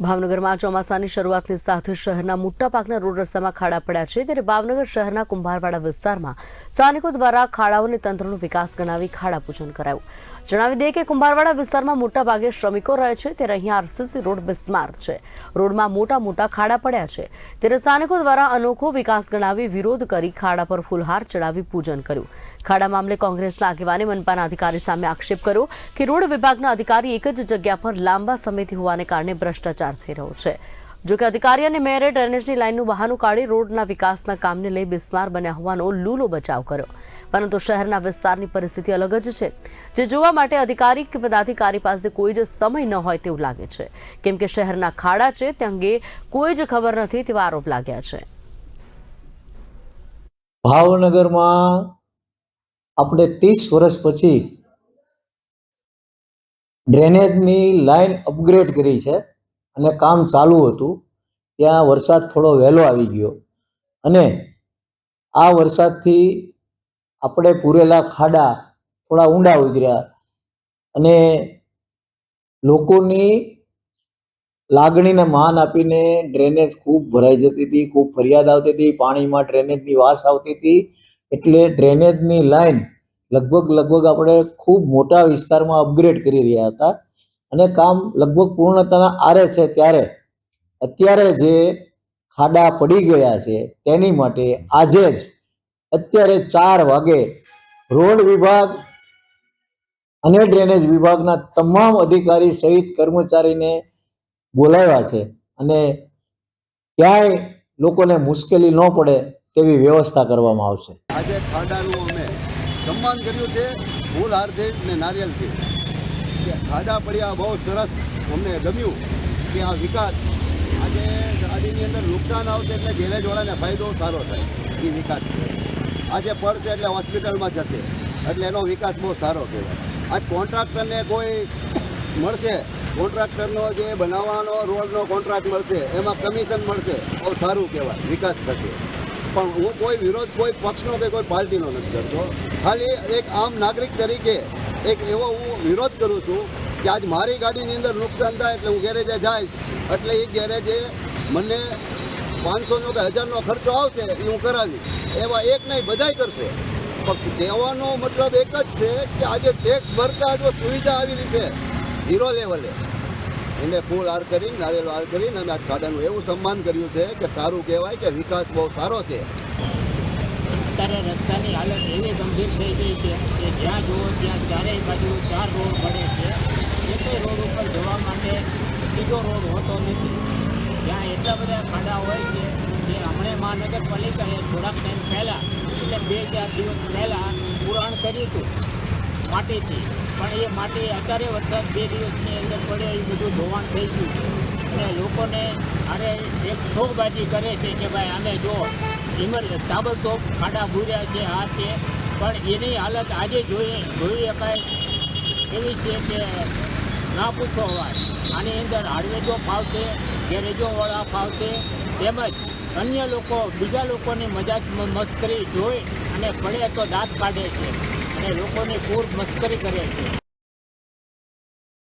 ભાવનગરમાં ચોમાસાની શરૂઆતની સાથે શહેરના મોટાભાગના રોડ રસ્તામાં ખાડા પડ્યા છે ત્યારે ભાવનગર શહેરના કુંભારવાડા વિસ્તારમાં સ્થાનિકો દ્વારા ખાડાઓને તંત્રનો વિકાસ ગણાવી ખાડા પૂજન કરાયું. જણાવી દઈએ કે કુંભારવાડા વિસ્તારમાં મોટાભાગે શ્રમિકો રહે છે ત્યારે અહીંયા આરસીસી રોડ બિસ્માર છે. રોડમાં મોટા મોટા ખાડા પડ્યા છે. ત્યારે સ્થાનિકો દ્વારા અનોખો વિકાસ ગણાવી વિરોધ કરી ખાડા પર ફૂલહાર ચડાવી પૂજન કર્યું. ખાડા મામલે કોંગ્રેસના આગેવાને મનપાના અધિકારી સામે આક્ષેપ કર્યો કે રોડ વિભાગના અધિકારી એક જ જગ્યા પર લાંબા સમયથી હોવાને કારણે ભ્રષ્ટાચાર થઈ રહ્યો છે. જોકે અધિકારી અને મેયરે ડ્રેનેજની લાઇનનું બહાનું કાઢી રોડના વિકાસના કામને લઈ બિસ્માર બન્યા હોવાનો લૂલો બચાવ કર્યો. પરંતુ શહેરના વિસ્તારની પરિસ્થિતિ અલગ જ છે. જે જોવા માટે અધિકારી કે પદાધિકારી પાસે કોઈ જ સમય ન હોય તેવું લાગે છે. કેમ કે શહેરના ખાડા છે તે અંગે કોઈ જ ખબર નથી તેવા આરોપ લાગ્યા છે. ભાવનગરમાં આપણે ત્રીસ વર્ષ પછી ડ્રેનેજની લાઈન અપગ્રેડ કરી છે. અને કામ ચાલુ હતું, ત્યાં વરસાદ થોડો વહેલો આવી ગયો. અને આ વરસાદથી આપણે પૂરેલા ખાડા થોડા ઊંડા ઉતર્યા અને લોકોની લાગણીને માન આપીને ડ્રેનેજ ખૂબ ભરાઈ જતી હતી, ખૂબ ફરિયાદ આવતી હતી, પાણીમાં ડ્રેનેજની વાસ આવતી હતી. એટલે ડ્રેનેજની લાઈન લગભગ લગભગ આપણે ખૂબ મોટા વિસ્તારમાં અપગ્રેડ કરી રહ્યા હતા. અને કામ લગભગ પૂર્ણતાના આરે છે ત્યારે અત્યારે જે ખાડા પડી ગયા છે તેની માટે આજે જ અત્યારે ચાર વાગે રોડ વિભાગ અને ડ્રેનેજ વિભાગના તમામ અધિકારી સહિત કર્મચારીને બોલાવ્યા છે અને ક્યાંય લોકોને મુશ્કેલી ન પડે તેવી વ્યવસ્થા કરવામાં આવશે. આજે ખાડાનું અમે સન્માન કર્યું છે ફૂલ હારથી ને નારિયેલથી ખાડા પડ્યા, બહુ સરસ અમને ગમ્યું કે આ વિકાસ. આજે ગાડીની અંદર નુકસાન આવશે એટલે ગેરેજવાળાને ફાયદો સારો થાય એ વિકાસ આજે પડશે એટલે હોસ્પિટલમાં જશે. એટલે એનો વિકાસ બહુ સારો કહેવાય. આજ કોન્ટ્રાક્ટરને કોઈ મળશે? કોન્ટ્રાક્ટરનો જે બનાવવાનો, રોડનો કોન્ટ્રાક્ટ મળશે, એમાં કમિશન મળશે, બહુ સારું કહેવાય, વિકાસ થશે. પણ હું કોઈ વિરોધ, કોઈ પક્ષનો કે કોઈ પાર્ટીનો નથી કરતો. ખાલી એક આમ નાગરિક તરીકે એક એવો હું વિરોધ કરું છું કે આજ મારી ગાડીની અંદર નુકસાન થાય એટલે હું ગેરેજે જઈશ. એટલે એ ગેરેજે મને પાંચસોનો કે હજારનો ખર્ચો આવશે, એ હું કરાવીશ. એવા એક નહીં, બધાય કરશે. પણ કહેવાનો મતલબ એક જ છે કે આજે ટેક્સ ભરતા જો સુવિધા આવી રીતે ઝીરો લેવલે એને ફૂલ હાર કરીને નારિયેલ હાર કરીને અમે આજ ખાડાનું એવું સન્માન કર્યું છે કે સારું કહેવાય કે વિકાસ બહુ સારો છે. અત્યારે રસ્તાની હાલત એવી ગંભીર થઈ ગઈ છે કે જ્યાં ચારેય બાજુ ચાર રોડ પડે છે. એકેય રોડ ઉપર જવા માટે બીજો રોડ હોતો નથી. ત્યાં એટલા બધા ખાડા હોય છે જે હમણે મહાનગરપાલિકાએ થોડાક ટાઈમ પહેલાં, એટલે બે ચાર દિવસ પહેલાં પુરાણ કર્યું હતું માટીથી. પણ એ માટી અત્યારે વરસાદ બે દિવસની અંદર પડે, એ બધું ધોવાણ થઈ ગયું છે. અને લોકોને અરે એક ઠોકબાજી કરે છે કે ભાઈ, આને જો ઇમર તાબડતોબ ખાડા ભૂર્યા છે આ છે. પણ એની હાલત આજે જોઈએ જોઈ શકાય એવી છે કે ના પૂછો અવાજ. આની અંદર હાડવેજો ફાવશે ગેરેજોવાળા ફાવશે, તેમજ અન્ય લોકો, બીજા લોકોની મજાક મસ્કરી જોઈ અને પડે તો દાંત કાઢે છે અને લોકોની પૂર મસ્કરી કરે છે.